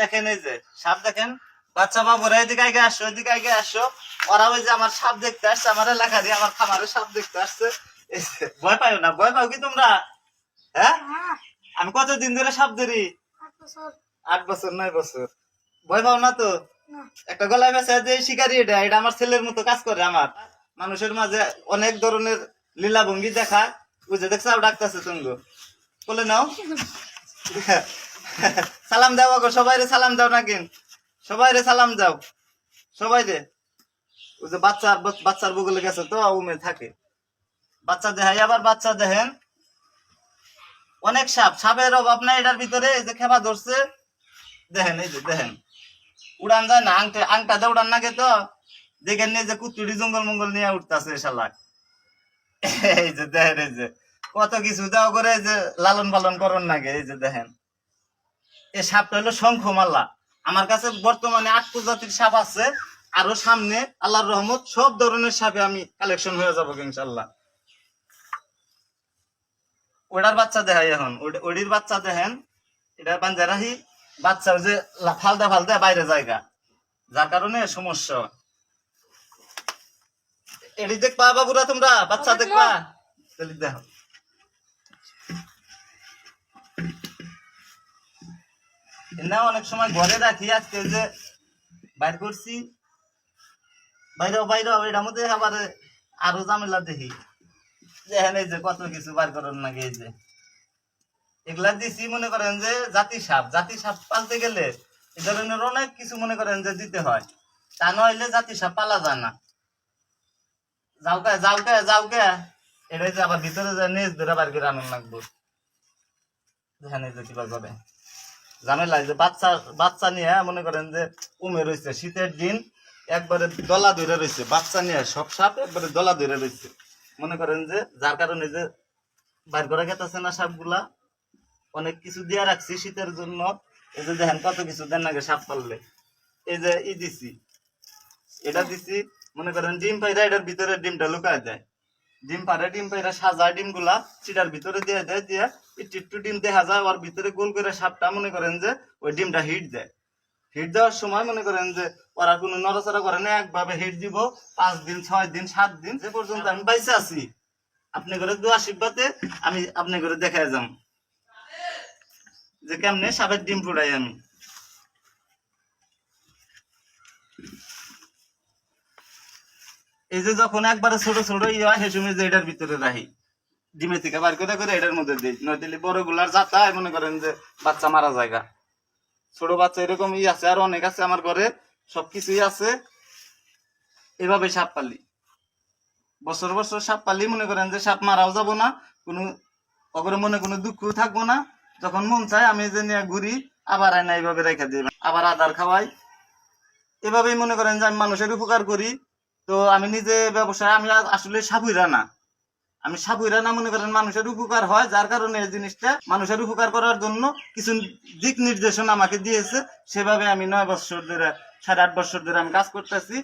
দেখেন এই যে সাপ দেখেন? বাচ্চা বাবুরা এদিকে আগে আসো এদিকে আগে আসো। ওরা ওই যে আমার সাপ দেখতে আসছে আমার এলাকা দিয়ে আমার খামারে সাপ দেখতে আসছে। ভয় পাও না ভয় পাও কি তোমরা? হ্যাঁ? হ্যাঁ। আমি কতদিন ধরে সাপ ধরি? আট বছর। নয় বছর। ভয় পাও না তো? একটা গলায় বেসা যে শিকারি এটা এটা আমার ছেলের মতো কাজ করে আমার। মানুষের মাঝে অনেক ধরনের লীলা ভঙ্গি দেখায় বুঝে দেখছাও ডাকতেছে তুমি বলে নাও। সালাম দাও গো সবাই রে সালাম দাও না নাকি সবাই রে সালাম দাও। সবাই রে ওই যে বাচ্চার বাচ্চার বগলে গেছে তো, উমে থাকে। বাচ্চা দেখাই, আবার বাচ্চা দেখেন। অনেক সাপ, সাপের অভাব নাই এটার ভিতরে, এই যে খেপা ধরছে। দেখেন, এই যে দেখেন। উড়ান যায় না, আংটা আংটা দিয়ে উড়ান নাগে তো। দেখেন নিয়ে যে কুতুরি জঙ্গল মঙ্গল নিয়ে উঠতেছে শালাক এই যে দেখেন, এই যে। কত কিছু দাও করে এই যে লালন পালন করন নাগে, এই যে দেখেন। এই সাপটা হলো শঙ্খ মাল্লা আমার কাছে বর্তমানে আট প্রজাতির সাপ আছে আরও সামনে আল্লাহর রহমত সব ধরনের সাপে আমি কালেকশন হয়ে যাব ইনশাল্লাহ ওটার বাচ্চা দেখাই এখন। ওটির বাচ্চা দেখেন। এটার বান্ধে রাহি বাচ্চা যে ফালদা ফালদা বাইরে জায়গা। যার কারণে সমস্যা। এটি দেখবা বাবুরা তোমরা বাচ্চা দেখবা। দেখো। না, অনেক সময় ঘরে রাখি, আজকে যে বাইর করছি। বাইরেও বাইরেও এটার মধ্যে আবার আরও ঝামেলা দেখি। দেখেন এই যে কত কিছু বার করার নাকি এই যে। এগুলা দিছি, মনে করেন যে জাতি সাপ জাতি সাপ পালতে গেলে এই ধরনের অনেক কিছু মনে করেন যে দিতে হয়। তা নইলে জাতি সাপ পালা যায় না। যাওকে যাওকে যাওকে এটাই যে আবার ভিতরে যে নিজ ধরে বার করে আনন্দ লাগবো। দেখেন এই যে কিবা করে। ঝামেলা যে বাচ্চা বাচ্চা নিয়ে মনে করেন যে উমে রয়েছে শীতের দিন একবারে দলা ধরে রয়েছে বাচ্চা নিয়ে সব সাপ একবারে দলা ধরে রয়েছে মনে করেন যে যার কারণে যে বাইর করা গেতেছে না সাপগুলা, অনেক কিছু দিয়ে রাখছি শীতের জন্য। এই যে দেখেন কত কিছু দেন নাকি সাপ পাললে। এই যে ই দিছি, এটা দিছি, মনে করেন ডিম পাইরা এটার ভিতরে ডিমটা লুকায় দেয়। ডিম পারে, ডিম পাইরা সাজায় ডিমগুলা চিটার ভিতরে দিয়ে দেয়, দিয়ে একটু একটু ডিম দেখা যায়, ওর ভিতরে গোল করে সাপটা মনে করেন যে ওই ডিমটা হিট দেয়। হিট দেওয়ার সময় মনে করেন যে ওরা কোনো নড়াচড়া করে না, একভাবে হিট দিব, পাঁচ দিন, ছয় দিন, সাত দিন, যে পর্যন্ত আমি বাইসে আছি। আপনি করে দু আশীর্বাদে আমি আপনি করে দেখায় যাম। যে কেমনে সাপের ডিম ফুটাই আমি। এই যে যখন একবারে ছোট ছোট ইয়ে হয় সেই যে এটার ভিতরে রাখি ডিমে থেকে বার করে করে এটার মধ্যে দিই। নয় দিলে বড়গুলার যাতায় মনে করেন যে বাচ্চা মারা জায়গা। ছোট বাচ্চা এরকম ই আছে, আর অনেক আছে আমার ঘরে, সবকিছুই আছে। এভাবে সাপ পালি। বছর বছর সাপ পালি, মনে করেন যে সাপ মারাও যাব না, কোনো অগরে মনে কোনো দুঃখ থাকব না। যখন মন চায়, আমি যে নিয়ে ঘুরি, আবার আয়না এইভাবে রেখে দিই, আবার আদার খাওয়াই। এভাবেই মনে করেন যে আমি মানুষের উপকার করি। তো আমি নিজে ব্যবসায়, আমি আসলে সাবুইরা না আমি সাবুইরা না মনে করেন মানুষের উপকার হয়, যার কারণে এই জিনিসটা মানুষের উপকার করার জন্য কিছু দিক নির্দেশনা আমাকে দিয়েছে। সেভাবে আমি নয় বছর ধরে, সাড়ে আট বছর ধরে আমি কাজ করতেছি।